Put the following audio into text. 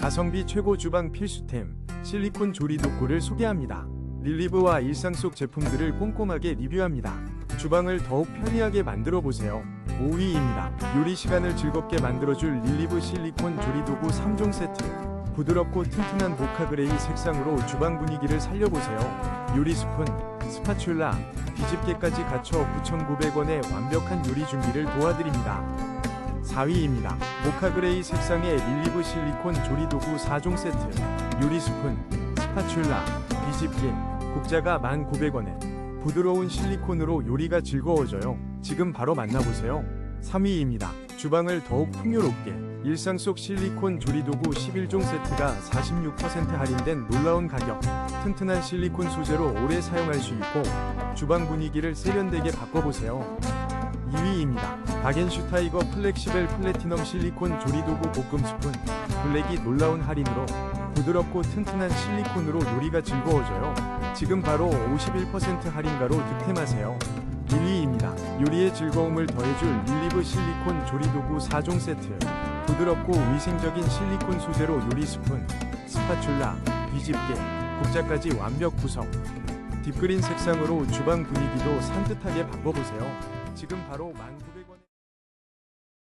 가성비 최고 주방 필수템 실리콘 조리 도구를 소개합니다. 릴리브와 일상 속 제품들을 꼼꼼하게 리뷰합니다. 주방을 더욱 편리하게 만들어 보세요. 5위입니다. 요리 시간을 즐겁게 만들어줄 릴리브 실리콘 조리 도구 3종 세트. 부드럽고 튼튼한 모카그레이 색상으로 주방 분위기를 살려보세요. 요리 스푼, 스파츌라, 뒤집개까지 갖춰 9,900원의 완벽한 요리 준비를 도와드립니다. 4위입니다. 모카그레이 색상의 릴리브 실리콘 조리도구 4종 세트 요리 스푼, 스파츌라, 뒤집개, 국자가 1,900원에 부드러운 실리콘으로 요리가 즐거워져요. 지금 바로 만나보세요. 3위입니다. 주방을 더욱 풍요롭게 일상 속 실리콘 조리도구 11종 세트가 46% 할인된 놀라운 가격 튼튼한 실리콘 소재로 오래 사용할 수 있고 주방 분위기를 세련되게 바꿔보세요. 2위입니다. 바겐슈타이거 플렉시벨 플래티넘 실리콘 조리도구 볶음 스푼 블랙이 놀라운 할인으로 부드럽고 튼튼한 실리콘으로 요리가 즐거워져요. 지금 바로 51% 할인가로 득템하세요. 1위입니다. 요리의 즐거움을 더해줄 릴리브 실리콘 조리도구 4종 세트 부드럽고 위생적인 실리콘 소재로 요리 스푼, 스파츌라, 뒤집개, 국자까지 완벽 구성 딥그린 색상으로 주방 분위기도 산뜻하게 바꿔보세요. 지금 바로 1900